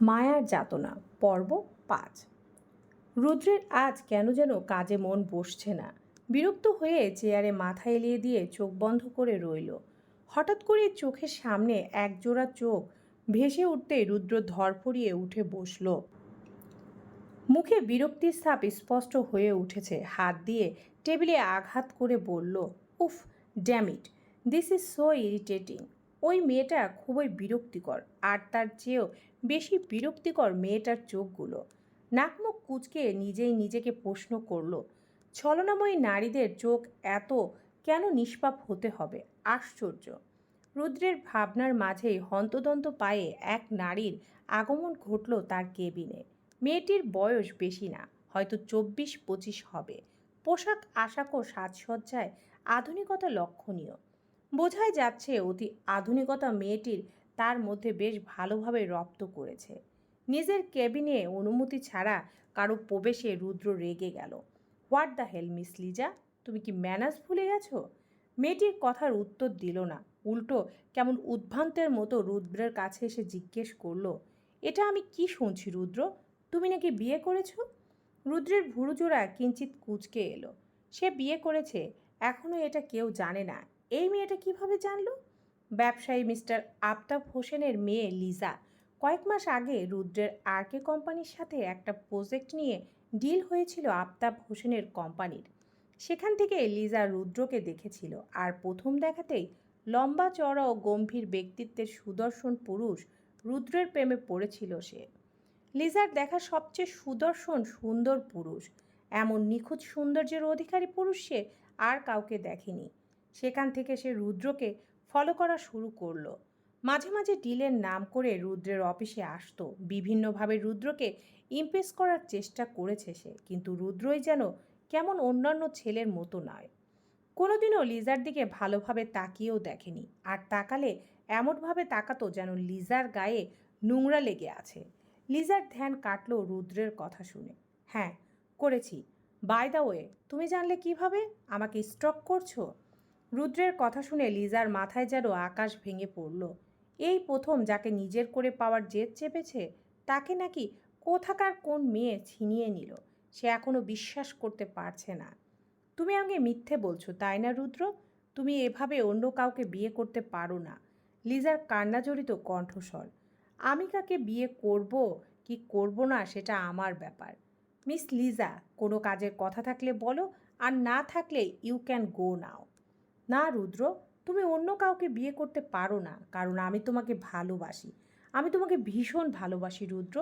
মায়ার যাতনা, পর্ব পাঁচ। রুদ্রের আজ কেন যেন কাজে মন বসছে না। বিরক্ত হয়ে চেয়ারে মাথা এলিয়ে দিয়ে চোখ বন্ধ করে রইল। হঠাৎ করে চোখের সামনে একজোড়া চোখ ভেসে উঠতেই রুদ্র ধরফড়িয়ে উঠে বসল। মুখে বিরক্তির ছাপ স্পষ্ট হয়ে উঠেছে। হাত দিয়ে টেবিলে আঘাত করে বলল, উফ dammit this is so irritating ওই মেয়েটা খুবই বিরক্তিকর, আর তার চেয়েও বেশি বিরক্তিকর মেয়েটার চোখগুলো। নাকমুখ কুচকে নিজেই নিজেকে প্রশ্ন করল, ছলনাময়ী নারীদের চোখ এত কেন নিষ্পাপ হতে হবে? আশ্চর্য। রুদ্রের ভাবনার মাঝেই হন্তদন্ত পায়ে এক নারীর আগমন ঘটল তার কেবিনে। মেয়েটির বয়স বেশি না, হয়তো চব্বিশ পঁচিশ হবে। পোশাক আশাক ও সাজসজ্জায় আধুনিকতা লক্ষণীয়। বোঝাই যাচ্ছে অতি আধুনিকতা মেয়েটির তার মধ্যে বেশ ভালোভাবে রপ্ত করেছে। নিজের কেবিনে অনুমতি ছাড়া কারও প্রবেশে রুদ্র রেগে গেল। What the hell, miss Liza? তুমি কি ম্যানাস ভুলে গেছো? মেয়েটির কথার উত্তর দিল না। উল্টো কেমন উদ্ভ্রান্তের মতো রুদ্রের কাছে এসে জিজ্ঞেস করল, এটা আমি কি শুনছি রুদ্র? তুমি নাকি বিয়ে করেছ? রুদ্রের ভুরুজোড়া কিঞ্চিত কুচকে এলো, সে বিয়ে করেছে এখনও এটা কেউ জানে না। এই মেয়েটা কীভাবে জানলো? ব্যবসায়ী মিস্টার আফতাব হোসেনের মেয়ে লিজা কয়েক মাস আগে রুদ্রের আরকে কোম্পানির সাথে একটা প্রজেক্ট নিয়ে ডিল হয়েছিল আফতাব হোসেনের কোম্পানির। সেখান থেকে লিজা রুদ্রকে দেখেছিল আর প্রথম দেখাতেই লম্বা চড়া ও গম্ভীর ব্যক্তিত্বের সুদর্শন পুরুষ রুদ্রের প্রেমে পড়েছিল সে। লিজার দেখা সবচেয়ে সুদর্শন সুন্দর পুরুষ। এমন নিখুঁত সৌন্দর্যের অধিকারী পুরুষ সে আর কাউকে দেখেনি। সেখান থেকে সে রুদ্রকে ফলো করা শুরু করল। মাঝে মাঝে ডিলের নাম করে রুদ্রের অফিসে আসতো। বিভিন্নভাবে রুদ্রকে ইমপ্রেস করার চেষ্টা করেছে সে, কিন্তু রুদ্রই যেন কেমন অন্যান্য ছেলের মতো নয়। কোনোদিনও লিজার দিকে ভালোভাবে তাকিয়েও দেখেনি, আর তাকালে এমনভাবে তাকাতো যেন লিজার গায়ে নোংরা লেগে আছে। লিজার ধ্যান কাটলো রুদ্রের কথা শুনে। হ্যাঁ করেছি। বাই দা ওয়ে তুমি জানলে কীভাবে? আমাকে স্টক করছ? রুদ্রের কথা শুনে লিজার মাথায় যেন আকাশ ভেঙে পড়ল। এই প্রথম যাকে নিজের করে পাওয়ার জেদ চেপেছে, তাকে নাকি কোথাকার কোন মেয়ে ছিনিয়ে নিল, সে এখনও বিশ্বাস করতে পারছে না। তুমি আমাকে মিথ্যে বলছো, তাই না রুদ্র? তুমি এভাবে অন্য কাউকে বিয়ে করতে পারো না। লিজার কান্নাজড়িত কণ্ঠস্বর, আমি কাকে বিয়ে করব, কি করব না সেটা আমার ব্যাপার। মিস লিজা, কোনো কাজের কথা থাকলে বলো, আর না থাকলে ইউ ক্যান গো নাও না, রুদ্র, তুমি অন্য কাউকে বিয়ে করতে পারো না, কারণ আমি তোমাকে ভালোবাসি। আমি তোমাকে ভীষণ ভালোবাসি, রুদ্র।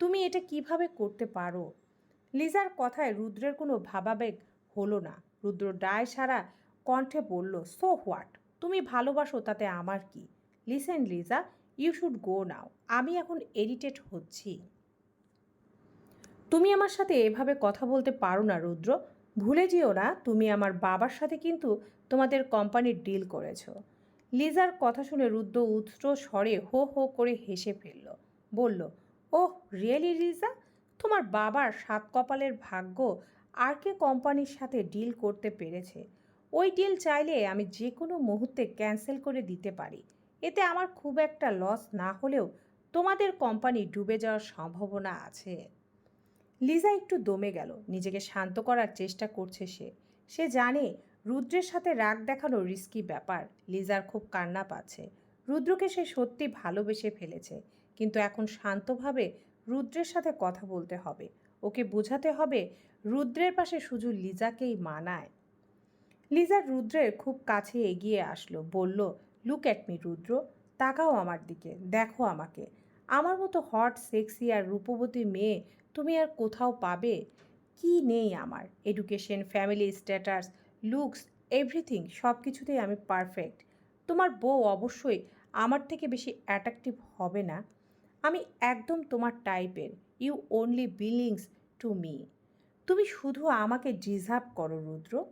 তুমি এটা কীভাবে করতে পারো? লিজার কথায় রুদ্রের কোনো ভাবাবেগ হলো না। রুদ্র ডায় সারা কণ্ঠে বলল সো হোয়াট তুমি ভালোবাসো, তাতে আমার কি? Listen Liza you should go now আমি এখন এরিটেট হচ্ছি। তুমি আমার সাথে এভাবে কথা বলতে পারো না, রুদ্র। ভুলে যেও না, তুমি আমার বাবার সাথে কিন্তু তোমাদের কোম্পানির ডিল করেছ। লিজার কথা শুনে রুদ্র উৎস স্বরে হো হো করে হেসে ফেলল। বলল, ওহ রিয়েলি লিজা? তোমার বাবার সাত কপালের ভাগ্য আর কে কোম্পানির সাথে ডিল করতে পেরেছে? ওই ডিল চাইলে আমি যে কোনো মুহূর্তে ক্যান্সেল করে দিতে পারি। এতে আমার খুব একটা লস না হলেও তোমাদের কোম্পানি ডুবে যাওয়ার সম্ভাবনা আছে। লিজা একটু দমে গেল। নিজেকে শান্ত করার চেষ্টা করছে সে। সে জানে রুদ্রের সাথে রাগ দেখানো রিস্কি ব্যাপার। লিজার খুব কান্না পাচ্ছে। রুদ্রকে সে সত্যি ভালোবেসে ফেলেছে। কিন্তু এখন শান্তভাবে রুদ্রের সাথে কথা বলতে হবে। ওকে বোঝাতে হবে রুদ্রের পাশে শুধু লিজাকেই মানায়। লিজার রুদ্রের খুব কাছে এগিয়ে আসলো। বলল লুক অ্যাট মি রুদ্র। তাকাও আমার দিকে। দেখো আমাকে। আমার মতো হট সেক্সি আর রূপবতী মেয়ে তুমি আর কোথাও পাবে? কি নেই আমার? Education family status looks everything সব কিছুতেই আমি পারফেক্ট তোমার বউ অবশ্যই আমার থেকে বেশি অ্যাট্রাকটিভ হবে না। আমি একদম তোমার টাইপের you only belongs to me তুমি শুধু আমাকে ডিজার্ভ করো, রুদ্র।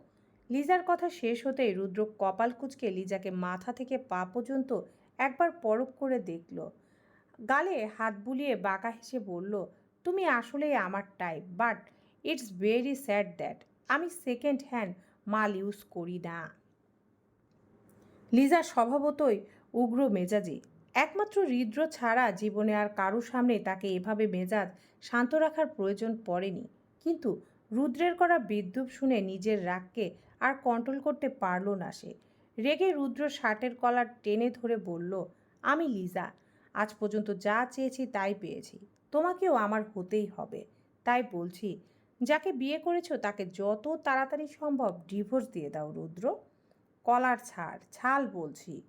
লিজার কথা শেষ হতেই রুদ্র কপাল কুচকে লিজাকে মাথা থেকে পা পর্যন্ত একবার পরখ করে দেখল। গালে হাত বুলিয়ে বাঁকা হেসে বলল তুমি আসলেই আমার type but it's very sad that আমি সেকেন্ড হ্যান্ড মাল ইউজ করি না। লিজা স্বভাবতই উগ্র মেজাজি। একমাত্র হৃদ্র ছাড়া জীবনে আর কারও সামনে তাকে এভাবে মেজাজ শান্ত রাখার প্রয়োজন পড়েনি। কিন্তু রুদ্রের করা বিদ্যুৎ শুনে নিজের রাগকে আর কন্ট্রোল করতে পারল না সে। রেগে রুদ্র শার্টের কলার টেনে ধরে বলল, আমি লিজা, আজ পর্যন্ত যা চেয়েছি তাই পেয়েছি। তোমাকেও আমার হতেই হবে। তাই বলছি, যাকে বিয়ে করেছ তাকে যত তাড়াতাড়ি সম্ভব ডিভোর্স দিয়ে দাও, রুদ্র। কলার ছাড়, ছাল বলছি।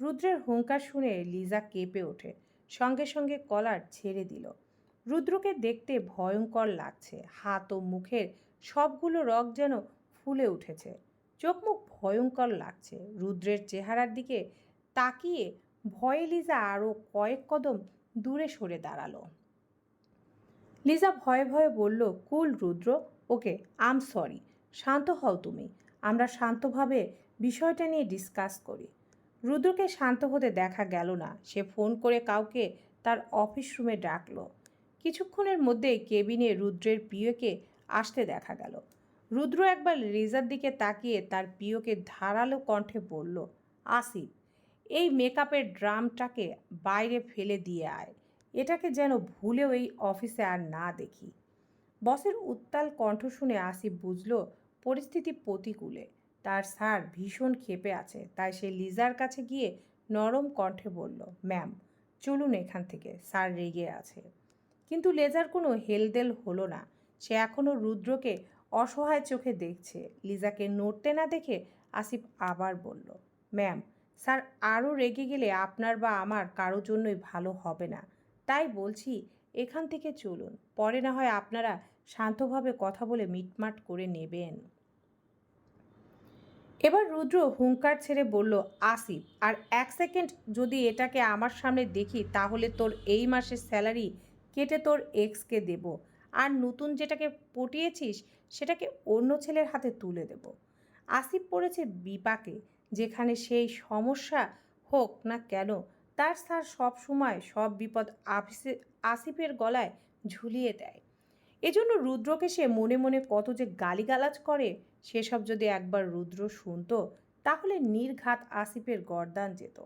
রুদ্রের হুঙ্কার শুনে লিজা কেঁপে ওঠে, সঙ্গে সঙ্গে কলার ছেড়ে দিল। রুদ্রকে দেখতে ভয়ঙ্কর লাগছে, হাত ও মুখের সবগুলো রগ যেন ফুলে উঠেছে। চোখ মুখ ভয়ঙ্কর লাগছে, রুদ্রের চেহারার দিকে তাকিয়ে ভয়ে লিজা আরও কয়েক কদম দূরে সরে দাঁড়াল। লিজা ভয়ে ভয়ে বলল, কুল রুদ্র, ওকে, আম সরি, শান্ত হও তুমি, আমরা শান্তভাবে বিষয়টা নিয়ে ডিসকাস করি। রুদ্রকে শান্ত হতে দেখা গেল না, সে ফোন করে কাউকে তার অফিস রুমে ডাকলো। কিছুক্ষণের মধ্যে কেবিনে রুদ্রের প্রিয়কে আসতে দেখা গেল। রুদ্র একবার রেজার দিকে তাকিয়ে তার প্রিয়কে ধারালো কণ্ঠে বলল, আসিফ, এই মেকআপের ড্রামটাকে বাইরে ফেলে দিয়ে আয়। এটাকে যেন ভুলেও এই অফিসে আর না দেখি। বসের উত্তাল কণ্ঠ শুনে আসিফ বুঝল, পরিস্থিতি প্রতিকূলে। তার স্যার ভীষণ ক্ষেপে আছে, তাই সে লিজার কাছে গিয়ে নরম কণ্ঠে বলল, ম্যাম, চলুন এখান থেকে, স্যার রেগে আছে। কিন্তু লেজার কোনো হেলদেল হলো না। সে এখনও রুদ্রকে অসহায় চোখে দেখছে। লিজাকে নড়তে না দেখে আসিফ আবার বলল, ম্যাম, স্যার আরও রেগে গেলে আপনার বা আমার কারও জন্যই ভালো হবে না। তাই বলছি, এখান থেকে চলুন, পরে না হয় আপনারা শান্তভাবে কথা বলে মিটমাট করে নেবেন। এবার রুদ্র হুঙ্কার ছেড়ে বলল, আসিফ, আর এক সেকেন্ড যদি এটাকে আমার সামনে দেখি, তাহলে তোর এই মাসের স্যালারি কেটে তোর এক্সকে দেব। আর নতুন যেটাকে পটিয়েছিস, সেটাকে অন্য ছেলের হাতে তুলে দেব। আসিফ পড়েছে বিপাকে, যেখানে সেই সমস্যা হোক না কেন তার স্যার সব সময় সব বিপদ আসিফের গলায় ঝুলিয়ে দেয়। এজন্য রুদ্রকে সে মনে মনে কত যে গালিগালাজ করে, সেসব যদি একবার রুদ্র শুনতো, তাহলে নির্ঘাত আসিফের গরদান যেত।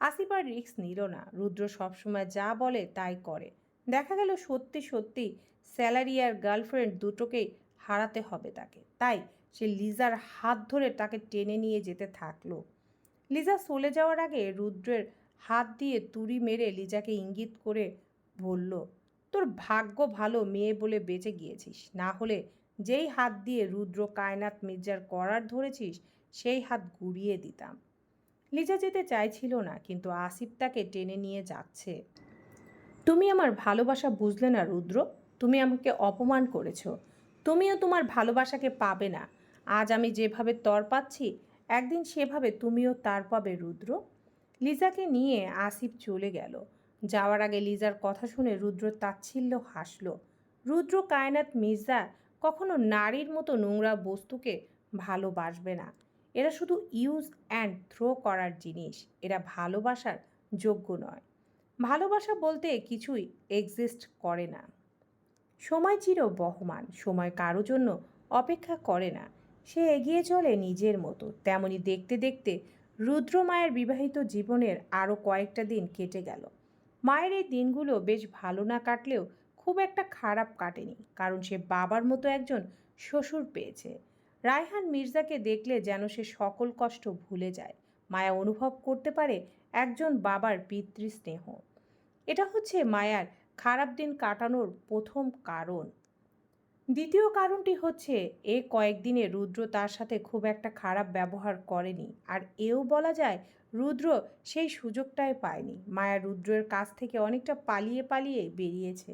আসিফ আর রিক্স নিল না। রুদ্র সবসময় যা বলে তাই করে। দেখা গেল সত্যি সত্যি স্যালারি আর গার্লফ্রেন্ড দুটোকেই হারাতে হবে তাকে। তাই সে লিজার হাত ধরে তাকে টেনে নিয়ে যেতে থাকল। লিজা চলে যাওয়ার আগে রুদ্রের হাত দিয়ে তুড়ি মেরে লিজাকে ইঙ্গিত করে বলল, তোর ভাগ্য ভালো, মেয়ে বলে বেঁচে গিয়েছিস। না হলে যেই হাত দিয়ে রুদ্র কায়নাত মির্জার করার ধরেছিস, সেই হাত গুড়িয়ে দিতাম। লিজা যেতে চাইছিল না, কিন্তু আসিফ তাকে টেনে নিয়ে যাচ্ছে। তুমি আমার ভালোবাসা বুঝলে না, রুদ্র। তুমি আমাকে অপমান করেছ। তুমিও তোমার ভালোবাসাকে পাবে না। আজ আমি যেভাবে তর পাচ্ছি, একদিন সেভাবে তুমিও তার পাবে, রুদ্র। লিজাকে নিয়ে আসিফ চলে গেল। যাওয়ার আগে লিজার কথা শুনে রুদ্র তাচ্ছিল্য হাসল। রুদ্র, কায়নাত, মির্জা কখনো নারীর মতো নোংরা বস্তুকে ভালোবাসবে না। এরা শুধু ইউজ অ্যান্ড থ্রো করার জিনিস। এরা ভালোবাসার যোগ্য নয়। ভালোবাসা বলতে কিছুই এক্সিস্ট করে না। সময় চির বহমান। সময় কারও জন্য অপেক্ষা করে না। সে এগিয়ে চলে নিজের মতো। তেমনি দেখতে দেখতে রুদ্র মায়ের বিবাহিত জীবনের আরও কয়েকটা দিন কেটে গেল। মায়ের এই দিনগুলো বেশ ভালো না কাটলেও খুব একটা খারাপ কাটেনি, কারণ সে বাবার মতো একজন শ্বশুর পেয়েছে। রায়হান মির্জাকে দেখলে যেন সে সকল কষ্ট ভুলে যায়। মায়া অনুভব করতে পারে একজন বাবার পিতৃস্নেহ। এটা হচ্ছে মায়ার খারাপ দিন কাটানোর প্রথম কারণ। দ্বিতীয় কারণটি হচ্ছে, এ কয়েকদিনে রুদ্র তার সাথে খুব একটা খারাপ ব্যবহার করেনি। আর এও বলা যায়, রুদ্র সেই সুযোগটাই পায়নি। মায়া রুদ্রের কাছ থেকে অনেকটা পালিয়ে পালিয়ে বেরিয়েছে।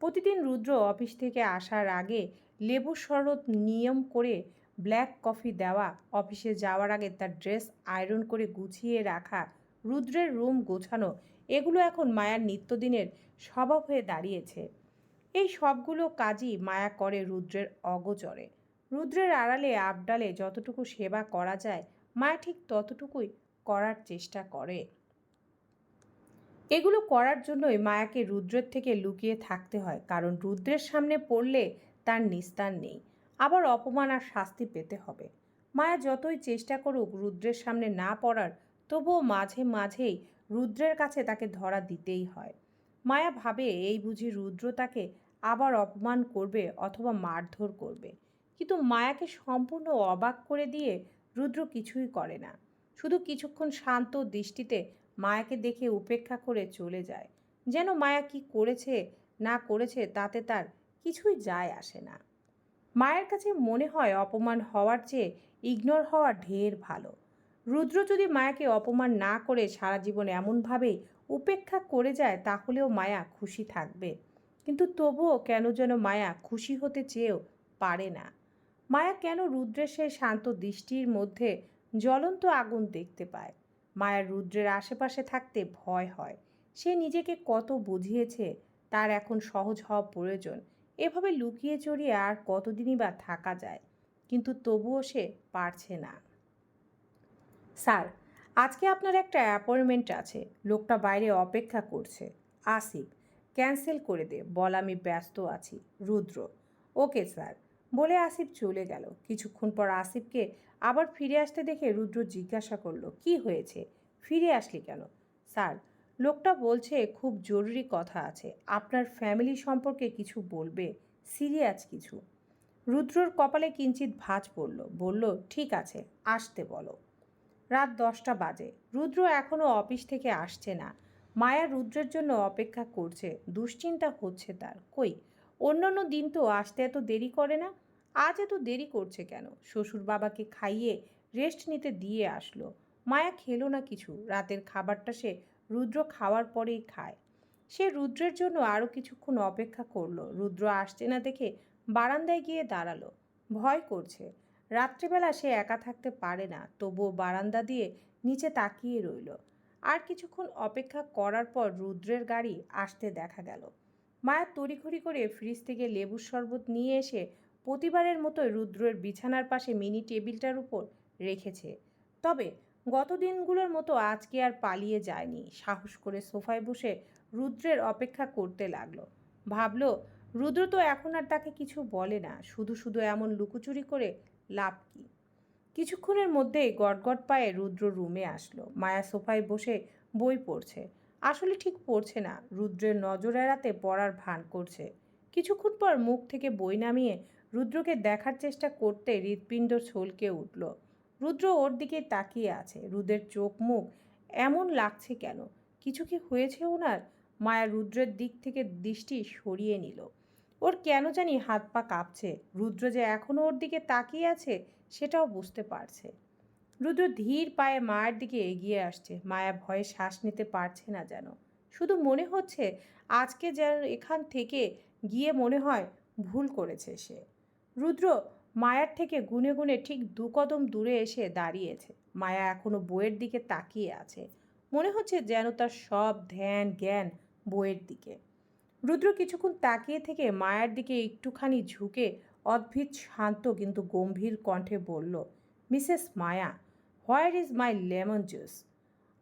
প্রতিদিন রুদ্র অফিস থেকে আসার আগে লেবু শরৎ নিয়ম করে ব্ল্যাক কফি দেওয়া, অফিসে যাওয়ার আগে তার ড্রেস আয়রন করে গুছিয়ে রাখা, রুদ্রের রুম গোছানো, এগুলো এখন মায়ার নিত্যদিনের স্বভাব হয়ে দাঁড়িয়েছে। এই সবগুলো কাজই মায়া করে রুদ্রের অগোচরে। রুদ্রের আড়ালে আবডালে যতটুকু সেবা করা যায়, মায়া ঠিক ততটুকুই করার চেষ্টা করে। এগুলো করার জন্যই মায়াকে রুদ্রের থেকে লুকিয়ে থাকতে হয়, কারণ রুদ্রের সামনে পড়লে তার নিস্তার নেই। আবার অপমান আর শাস্তি পেতে হবে। মায়া যতই চেষ্টা করুক রুদ্রের সামনে না পড়ার, তবুও মাঝে মাঝেই রুদ্রের কাছে তাকে ধরা দিতেই হয়। মায়া ভাবে, এই বুঝি রুদ্র তাকে আবার অপমান করবে অথবা মারধর করবে। কিন্তু মায়াকে সম্পূর্ণ অবাক করে দিয়ে রুদ্র কিছুই করে না। শুধু কিছুক্ষণ শান্ত দৃষ্টিতে মায়াকে দেখে উপেক্ষা করে চলে যায়। যেন মায়া কি করেছে, না করেছে তাতে তার কিছুই যায় আসে না। মায়ের কাছে মনে হয় অপমান হওয়ার চেয়ে ইগনোর হওয়া ঢের ভালো। রুদ্র যদি মায়াকে অপমান না করে সারা জীবন এমনভাবেই উপেক্ষা করে যায়, তাহলেও মায়া খুশি থাকবে। কিন্তু তবুও কেন যেন মায়া খুশি হতে চেয়েও পারে না। মায়া কেন রুদ্রের সেই শান্ত দৃষ্টির মধ্যে জ্বলন্ত আগুন দেখতে পায়? মায়ার রুদ্রের আশেপাশে থাকতে ভয় হয়। সে নিজেকে কত বুঝিয়েছে তার এখন সহজ হওয়া প্রয়োজন। এভাবে লুকিয়ে চড়িয়ে আর কতদিনই বা থাকা যায়? কিন্তু তবুও সে পারছে না। স্যার, আজকে আপনার একটা অ্যাপয়েন্টমেন্ট আছে। লোকটা বাইরে অপেক্ষা করছে। আসিফ ক্যান্সেল করে দে, বল আমি ব্যস্ত আছি। Rudra, okay sir. বলে আসিফ চলে গেল। কিছুক্ষণ পর আসিফকে আবার ফিরে আসতে দেখে রুদ্র জিজ্ঞাসা করল, কি হয়েছে? ফিরে আসলি কেন? স্যার, লোকটা বলছে খুব জরুরি কথা আছে। আপনার ফ্যামিলি সম্পর্কে কিছু বলবে, সিরিয়াস কিছু। রুদ্রর কপালে কিঞ্চিত ভাঁজ পড়ল। বলল, ঠিক আছে, আসতে বলো। রাত দশটা বাজে। রুদ্র এখনও অফিস থেকে আসছে না। মায়া রুদ্রের জন্য অপেক্ষা করছে, দুশ্চিন্তা হচ্ছে তার। কই? অন্যান্য দিন তো আসতে এত দেরি করে না, আজ এত দেরি করছে কেন? শ্বশুর বাবাকে খাইয়ে রেস্ট নিতে দিয়ে আসলো। মায়া খেলো না কিছু, রাতের খাবারটা সে রুদ্র খাওয়ার পরেই খায়। সে রুদ্রের জন্য আরও কিছুক্ষণ অপেক্ষা করল। রুদ্র আসছে না দেখে বারান্দায় গিয়ে দাঁড়াল। ভয় করছে। রাত্রিবেলা সে একা থাকতে পারে না, তবুও বারান্দা দিয়ে নিচে তাকিয়ে রইল। আর কিছুক্ষণ অপেক্ষা করার পর রুদ্রের গাড়ি আসতে দেখা গেল। মায়া তড়িঘড়ি করে ফ্রিজ থেকে লেবুর শরবত নিয়ে এসে প্রতিবারের মতো রুদ্রের বিছানার পাশে মিনি টেবিলটার উপর রেখেছে। তবে গত দিনগুলোর মতো আজকে আর পালিয়ে যায়নি। সাহস করে সোফায় বসে রুদ্রের অপেক্ষা করতে লাগল। ভাবল, রুদ্র তো এখন আর তাকে কিছু বলে না। শুধু শুধু এমন লুকোচুরি করে লাভ কি? কিছুক্ষণের মধ্যেই গটগট পায়ে রুদ্র রুমে আসলো। মায়া সোফায় বসে বই পড়ছে। আসলে ঠিক পড়ছে না। রুদ্রের নজর এড়াতে পড়ার ভান করছে। কিছুক্ষণ পর মুখ থেকে বই নামিয়ে রুদ্রকে দেখার চেষ্টা করতে হৃৎপিণ্ড ছলকে উঠল। রুদ্র ওর দিকে তাকিয়ে আছে। রুদ্রের চোখ মুখ এমন লাগছে কেন? কিছু কি হয়েছে ওনার? মায়া রুদ্রের দিক থেকে দৃষ্টি সরিয়ে নিল। ওর কেন জানি হাত পা কাঁপছে। রুদ্র যে এখনও ওর দিকে তাকিয়ে আছে সেটাও বুঝতে পারছে। রুদ্র ধীর পায়ে মায়ের দিকে এগিয়ে আসছে। মায়া ভয়ে শ্বাস নিতে পারছে না যেন। শুধু মনে হচ্ছে আজকে যেন এখান থেকে গিয়ে মনে হয় ভুল করেছে সে। রুদ্র মায়ার থেকে গুনে গুনে ঠিক দু কদম দূরে এসে দাঁড়িয়েছে। মায়া এখনও বইয়ের দিকে তাকিয়ে আছে। মনে হচ্ছে যেন তার সব ধ্যান জ্ঞান বইয়ের দিকে। রুদ্র কিছুক্ষণ তাকিয়ে থেকে মায়ের দিকে একটুখানি ঝুঁকে অদ্ভুত শান্ত কিন্তু গম্ভীর কণ্ঠে বলল, Mrs Maya, where is my lemon juice?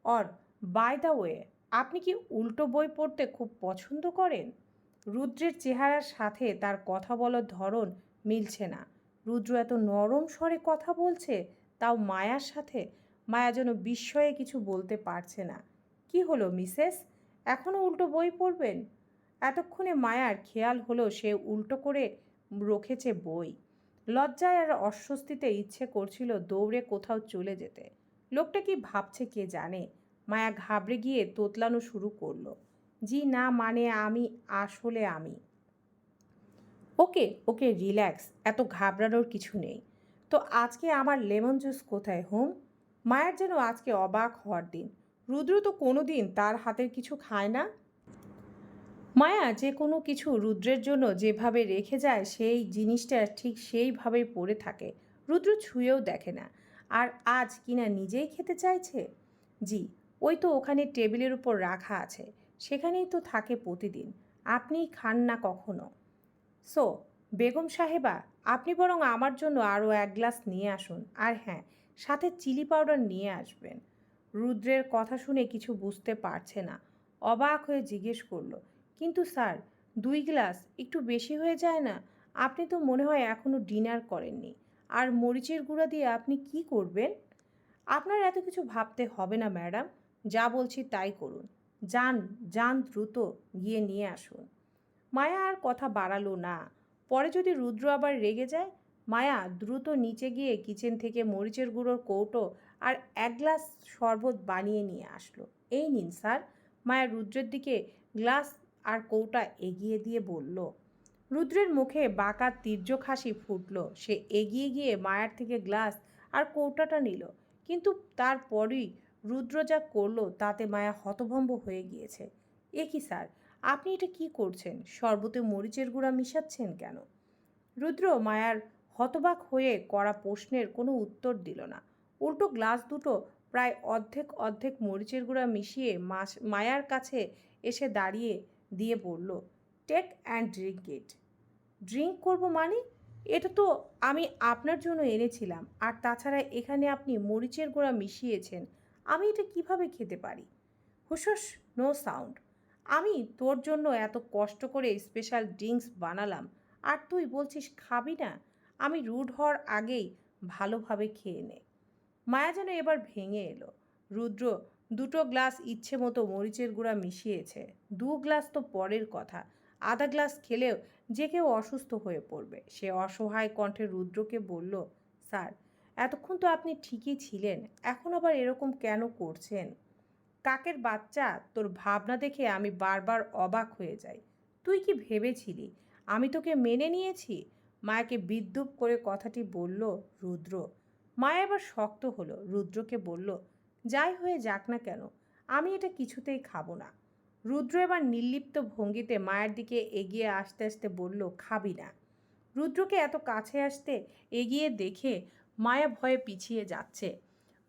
Or, by the way, আপনি কি উল্টো বই পড়তে খুব পছন্দ করেন? রুদ্রের চেহারার সাথে তার কথা বলার ধরন মিলছে না। রুদ্র এত নরম স্বরে কথা বলছে, তাও মায়ার সাথে? মায়া যেন বিস্ময়ে কিছু বলতে পারছে না। কি হলো, মিসেস? এখনও উল্টো বই পড়বেন? এতক্ষণে মায়ার খেয়াল হলো সে উল্টো করে রেখেছে বই। লজ্জায় আর অস্বস্তিতে ইচ্ছে করছিল দৌড়ে কোথাও চলে যেতে। লোকটা কি ভাবছে কে জানে? মায়া ঘাবড়ে গিয়ে তোতলানো শুরু করল। জি না মানে আমি, আসলে আমি। ওকে ওকে, রিল্যাক্স, এত ঘাবড়ানোর কিছু নেই। তো আজকে আমার লেমন জুস কোথায়, হোম? মায়ের যেন আজকে অবাক হওয়ার দিন। রুদ্র তো কোনো দিন তার হাতের কিছু খায় না। মায়া যে কোনো কিছু রুদ্রের জন্য যেভাবে রেখে যায়, সেই জিনিসটা ঠিক সেইভাবেই পড়ে থাকে। রুদ্র ছুঁয়েও দেখে না। আর আজ কিনা নিজেই খেতে চাইছে? জি, ওই তো ওখানে টেবিলের উপর রাখা আছে। সেখানেই তো থাকে প্রতিদিন। আপনি খান না কখনো। সো, বেগম সাহেবা, আপনি বরং আমার জন্য আরও এক গ্লাস নিয়ে আসুন। আর হ্যাঁ সাথে চিলি পাউডার নিয়ে আসবেন। রুদ্রের কথা শুনে কিছু বুঝতে পারছে না। অবাক হয়ে জিজ্ঞেস করল কিন্তু স্যার, দুই গ্লাস একটু বেশি হয়ে যায় না? আপনি তো মনে হয় এখনও ডিনার করেননি। আর মরিচের গুঁড়া দিয়ে আপনি কি করবেন? আপনার এত কিছু ভাবতে হবে না, ম্যাডাম। যা বলছি তাই করুন। যান যান দ্রুত গিয়ে নিয়ে আসুন। মায়া আর কথা বাড়ালো না। পরে যদি রুদ্র আবার রেগে যায়, মায়া দ্রুত নিচে গিয়ে কিচেন থেকে মরিচের গুঁড়োর কৌটো আর এক গ্লাস শরবত বানিয়ে নিয়ে আসলো। এই নিন, স্যার। মায়া রুদ্রের দিকে গ্লাস আর কৌটা এগিয়ে দিয়ে বলল, রুদ্রের মুখে বাঁকা তীর্যক হাসি ফুটল। সে এগিয়ে গিয়ে মায়ার থেকে গ্লাস আর কৌটাটা নিল। কিন্তু তারপরই রুদ্র যা করল তাতে মায়া হতভম্ব হয়ে গিয়েছে। এ কি স্যার, আপনি এটা কি করছেন? শরবতে মরিচের গুঁড়া মিশাচ্ছেন কেন? রুদ্র মায়ার হতবাক হয়ে করা প্রশ্নের কোনো উত্তর দিল না। উল্টো গ্লাস দুটো প্রায় অর্ধেক অর্ধেক মরিচের গুঁড়া মিশিয়ে মায়ার কাছে এসে দাঁড়িয়ে দিয়ে বলল take and drink it drink করব মানে? এটা তো আমি আপনার জন্য এনেছিলাম। আর তাছাড়া এখানে আপনি মরিচের গুঁড়া মিশিয়েছেন। আমি এটা কীভাবে খেতে পারি? হুসস নো সাউন্ড আমি তোর জন্য এত কষ্ট করে স্পেশাল ড্রিঙ্কস বানালাম। আর তুই বলছিস খাবি না? আমি রুড হওয়ার আগেই ভালোভাবে খেয়ে নে। মায়া যেন এবার ভেঙে এলো। রুদ্র দুটো গ্লাস ইচ্ছে মতো মরিচের গুঁড়া মিশিয়েছে। দু গ্লাস তো পরের কথা। আধা গ্লাস খেলেও যে কেউ অসুস্থ হয়ে পড়বে। সে অসহায় কণ্ঠে রুদ্রকে বলল, স্যার, এতক্ষণ তো আপনি ঠিকই ছিলেন, এখন আবার এরকম কেন করছেন? কাকের বাচ্চা, তোর ভাবনা দেখে আমি বারবার অবাক হয়ে যাই। তুই কি ভেবেছিলি? আমি তোকে মেনে নিয়েছি? মায়াকে বিদ্যুৎ করে কথাটি বলল রুদ্র। মায়া এবার শক্ত হলো। রুদ্রকে বলল যাই হয়ে যাক না কেন, আমি এটা কিছুতেই খাব না। রুদ্র এবার নির্লিপ্ত ভঙ্গিতে মায়ের দিকে এগিয়ে আসতে আসতে বলল, খাবি না। রুদ্রকে এত কাছে আসতে এগিয়ে দেখে মায়া ভয়ে পিছিয়ে যাচ্ছে।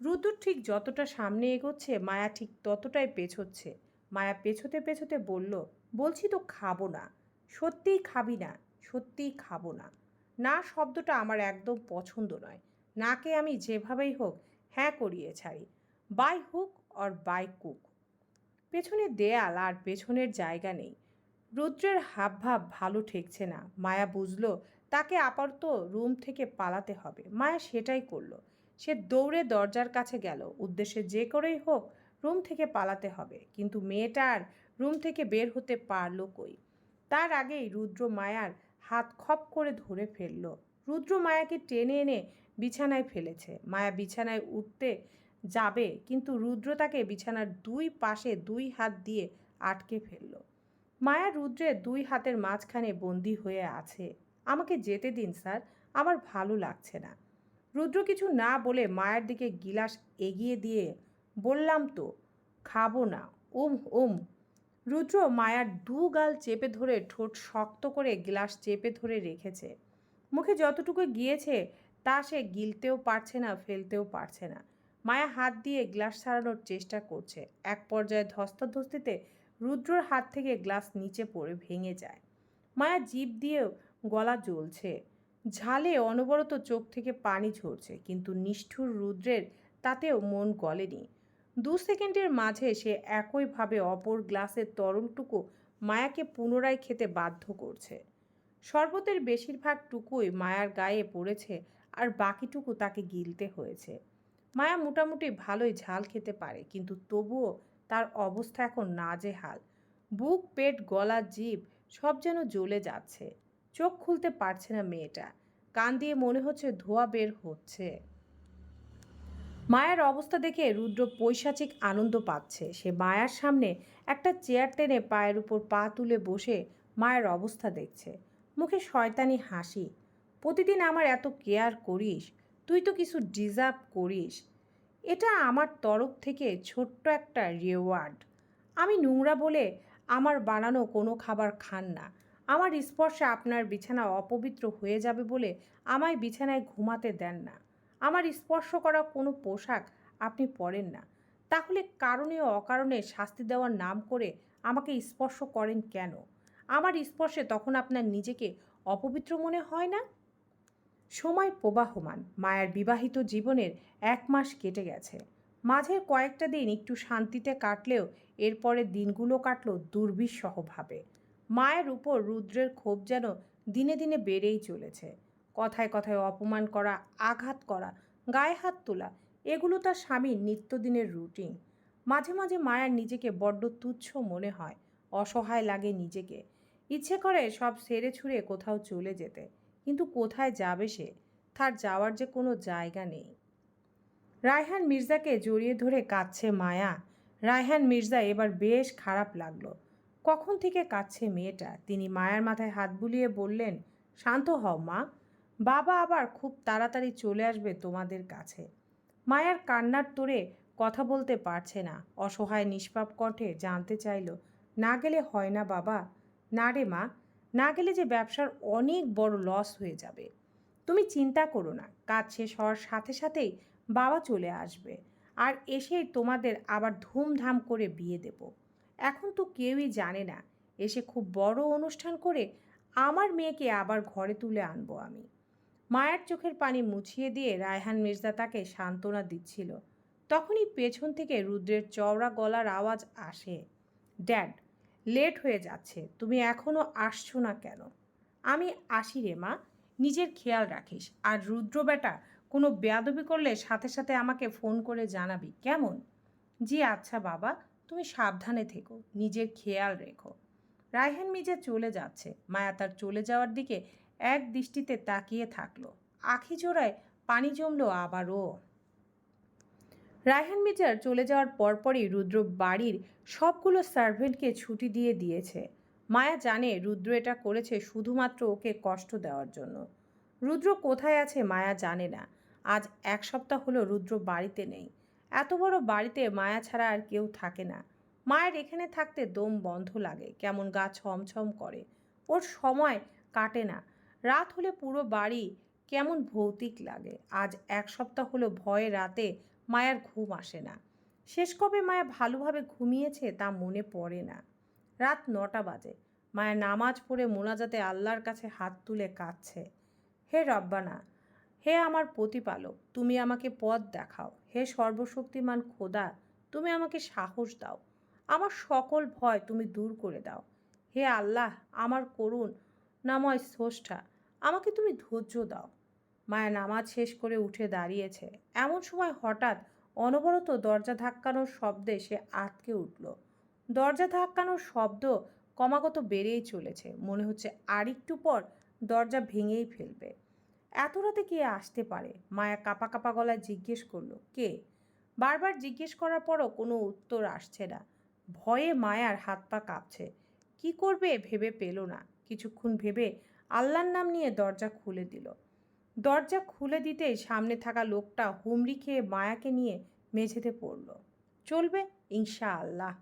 রুদ্র ঠিক যতটা সামনে এগোচ্ছে, মায়া ঠিক ততটাই পেছোচ্ছে। মায়া পেছোতে পেছোতে বলল, বলছি তো খাব না। সত্যিই খাবি না, সত্যিই খাব না। না শব্দটা আমার একদম পছন্দ নয়। নাকে আমি যেভাবেই হোক হ্যাঁ করিয়ে ছাড়ি। বাই হুক অর বাই কুক পেছনে দেয়াল আর পেছনের জায়গা নেই। রুদ্রের হাবভাব ভালো ঠেকছে না। মায়া বুঝলো, তাকে আপাতত রুম থেকে পালাতে হবে। মায়া সেটাই করল। সে দৌড়ে দরজার কাছে গেল। উদ্দেশ্যে যে করেই হোক, রুম থেকে পালাতে হবে। কিন্তু মেয়েটা আর রুম থেকে বের হতে পারল কই? তার আগেই রুদ্র মায়ার হাত খপ করে ধরে ফেলল। রুদ্র মায়াকে টেনে এনে বিছানায় ফেলেছে। মায়া বিছানায় উঠতে যাবে, কিন্তু রুদ্র তাকে বিছানার দুই পাশে দুই হাত দিয়ে আটকে ফেলল। মায়া রুদ্রের দুই হাতের মাঝখানে বন্দি হয়ে আছে। আমাকে যেতে দিন, স্যার। আমার ভালো লাগছে না। রুদ্র কিছু না বলে মায়ের দিকে গিলাস এগিয়ে দিয়ে বললাম তো, খাব না। উম উম। রুদ্র মায়ার দু গাল চেপে ধরে ঠোঁট শক্ত করে গ্লাস চেপে ধরে রেখেছে। মুখে যতটুকু গিয়েছে, তা সে গিলতেও পারছে না, ফেলতেও পারছে না। মায়া হাত দিয়ে গ্লাস ছাড়ানোর চেষ্টা করছে। এক পর্যায়ে ধস্তাধস্তিতে রুদ্রর হাত থেকে গ্লাস নিচে পড়ে ভেঙে যায়। মায়া জিভ দিয়েও গলা জ্বলছে। ঝালে অনবরত চোখ থেকে পানি ঝরছে, কিন্তু নিষ্ঠুর রুদ্রের তাতেও মন গলেনি। দু সেকেন্ডের মাঝে সে একইভাবে অপর গ্লাসের তরলটুকু মায়াকে পুনরায় খেতে বাধ্য করছে। শরবতের বেশিরভাগ টুকুই মায়ার গায়ে পড়েছে আর বাকিটুকু তাকে গিলতে হয়েছে। মায়া মোটামুটি ভালোই ঝাল খেতে পারে, কিন্তু তবুও তার অবস্থা এখন নাজেহাল। বুক, পেট, গলা, জিভ সব যেন জ্বলে যাচ্ছে। চোখ খুলতে পারছে না মেয়েটা। কান দিয়ে মনে হচ্ছে ধোয়া বের হচ্ছে। মায়ার অবস্থা দেখে রুদ্র পৈশাচিক আনন্দ পাচ্ছে। সে মায়ার সামনে একটা চেয়ার টেনে পায়ের উপর পা তুলে বসে মায়ের অবস্থা দেখছে। মুখে শয়তানি হাসি। প্রতিদিন আমার এত কেয়ার করিস? তুই তো কিছু ডিজার্ভ করিস। এটা আমার তরফ থেকে ছোট্ট একটা রিওয়ার্ড আমি নোংরা বলে আমার বানানো কোনো খাবার খান না। আমার স্পর্শে আপনার বিছানা অপবিত্র হয়ে যাবে বলে আমায় বিছানায় ঘুমাতে দেন না। আমার স্পর্শ করা কোনো পোশাক আপনি পরেন না। তাহলে কারণে অকারণে শাস্তি দেওয়ার নাম করে আমাকে স্পর্শ করেন কেন? আমার স্পর্শে তখন আপনার নিজেকে অপবিত্র মনে হয় না? সময় প্রবাহমান, মায়ের বিবাহিত জীবনের এক মাস কেটে গেছে। মাঝের কয়েকটা দিন একটু শান্তিতে কাটলেও এরপরে দিনগুলো কাটলো দুর্বিষহভাবে। মায়ের উপর রুদ্রের ক্ষোভ যেন দিনে দিনে বেড়েই চলেছে। কথায় কথায় অপমান করা, আঘাত করা, গায়ে হাত তোলা, এগুলো তার স্বামীর নিত্যদিনের রুটিন। মাঝে মাঝে মায়ার নিজেকে বড্ড তুচ্ছ মনে হয়, অসহায় লাগে নিজেকে। ইচ্ছে করে সব সেরে ছুঁড়ে কোথাও চলে যেতে। কিন্তু কোথায় যাবে সে? তার যাওয়ার যে কোনো জায়গা নেই। রায়হান মির্জাকে জড়িয়ে ধরে কাঁদছে মায়া। রায়হান মির্জা এবার বেশ খারাপ লাগল। কখন থেকে কাঁদছে মেয়েটা? তিনি মায়ার মাথায় হাত বুলিয়ে বললেন, শান্ত হও মা। বাবা আবার খুব তাড়াতাড়ি চলে আসবে তোমাদের কাছে। মায়ার কান্নার তোরে কথা বলতে পারছে না। অসহায় নিষ্পাপ কণ্ঠে জানতে চাইল, না গেলে হয় না বাবা। না রে মা না গেলে যে ব্যবসার অনেক বড় লস হয়ে যাবে। তুমি চিন্তা করো না, কাজ শেষ হওয়ার সাথে সাথেই বাবা চলে আসবে। আর এসেই তোমাদের আবার ধুমধাম করে বিয়ে দেব। এখন তো কেউই জানে না, এসে খুব বড় অনুষ্ঠান করে আমার মেয়েকে আবার ঘরে তুলে আনব আমি। মায়ের চোখের পানি মুছিয়ে দিয়ে রায়হান মির্জা তাকে সান্ত্বনা দিচ্ছিল। তখনই পেছন থেকে রুদ্রের চওড়া গলার আওয়াজ আসে। ড্যাড লেট হয়ে যাচ্ছে, তুমি এখনও আসছো না কেন? আমি আসি রে মা, নিজের খেয়াল রাখিস। আর রুদ্র বেটা, কোনো বেয়াদবি করলে সাথে সাথে আমাকে ফোন করে জানাবি, কেমন? জি আচ্ছা বাবা, তুমি সাবধানে থেকো, নিজের খেয়াল রেখো। রায়হান মিজে চলে যাচ্ছে। মায়া তার চলে যাওয়ার দিকে এক দৃষ্টিতে তাকিয়ে থাকল। আখি জোড়ায় পানি জমলো আবারও। রায়হান মির্জার চলে যাওয়ার পরপরই রুদ্র বাড়ির সবগুলো সার্ভেন্টকে ছুটি দিয়ে দিয়েছে। মায়া জানে রুদ্র এটা করেছে শুধুমাত্র ওকে কষ্ট দেওয়ার জন্য। রুদ্র কোথায় আছে মায়া জানে না। আজ এক সপ্তাহ হলো রুদ্র বাড়িতে নেই। এত বড় বাড়িতে মায়া ছাড়া আর কেউ থাকে না। মায়ের এখানে থাকতে দম বন্ধ লাগে, কেমন গা ছমছম করে। ওর সময় কাটে না। রাত হলে পুরো বাড়ি কেমন ভৌতিক লাগে। আজ এক সপ্তাহ হলো ভয়ে রাতে মায়ার ঘুম আসে না। শেষ কবে মায়া ভালোভাবে ঘুমিয়েছে তা মনে পড়ে না। রাত নটা বাজে। মায়া নামাজ পড়ে মোনাজাতে আল্লাহর কাছে হাত তুলে কাঁদছে। হে রব্বানা, হে আমার প্রতিপালক, তুমি আমাকে পথ দেখাও। হে সর্বশক্তিমান খোদা, তুমি আমাকে সাহস দাও। আমার সকল ভয় তুমি দূর করে দাও। হে আল্লাহ, আমার করুণ নাময় স্রষ্টা, আমাকে তুমি ধৈর্য দাও। মায়া নামাজ শেষ করে উঠে দাঁড়িয়েছে। এমন সময় হঠাৎ অনবরত দরজা ধাক্কানোর শব্দে সে আটকে উঠল। দরজা ধাক্কানোর শব্দ ক্রমাগত বেড়েই চলেছে। মনে হচ্ছে আর একটু পর দরজা ভেঙেই ফেলবে। এত রাতে কে আসতে পারে? মায়া কাপা কাপা গলায় জিজ্ঞেস করল, কে? বারবার জিজ্ঞেস করার পরও কোনো উত্তর আসছে না। ভয়ে মায়ার হাত পা কাঁপছে। কি করবে? ভেবে পেল না। কিছুক্ষণ ভেবে আল্লাহর নাম নিয়ে দরজা খুলে দিল। দরজা খুলে দিতে সামনে থাকা লোকটা হুমড়ি খেয়ে মায়াকে নিয়ে মেঝেতে পড়ল। চলবে ইনশা আল্লাহ